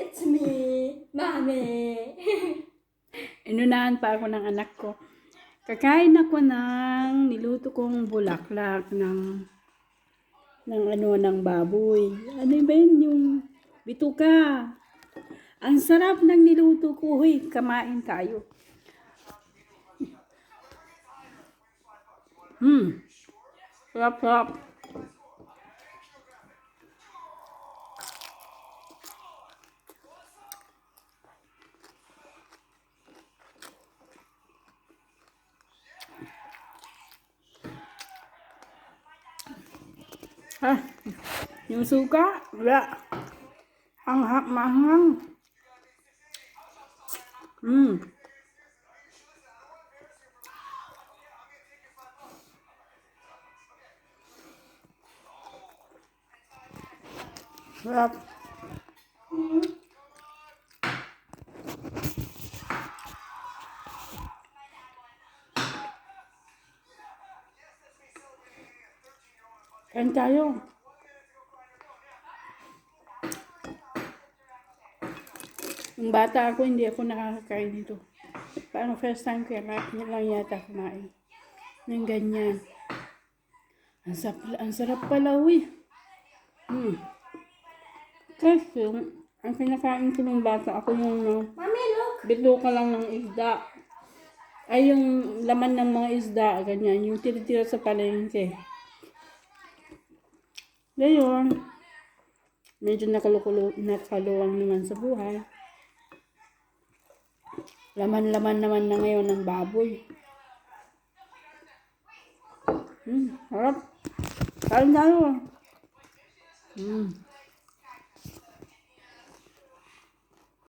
it's me, Mami. Inunahan pa ako ng anak ko. Kakain ako ng niluto kong bulaklak ng ng ano ng baboy. Ano ba yun yung bituka? Ang sarap ng niluto ko. Huy, kamain tayo. Hmm. Sarap, sarap. Ah, yung suka, wala. Ang hap mahang. Hmm. Sarap. Kain tayo. Nung bata ako, hindi ako nakakakain nito. Parang first time ko yan, lang yata kumain. Ng ganyan. Ang, sarap, ang sarap pala, uy. Hmm. Kasi, ang kinakain ko ng bata, ako yung uh, Mami, bituka lang ng isda. Ay, yung laman ng mga isda, ganyan. Yung tira-tira sa palengke. Ngayon, medyo nakalukulo, nakaluwang naman sa buhay. Laman-laman naman na ngayon ng baboy. Hmm, harap. Kain tayo. Hmm.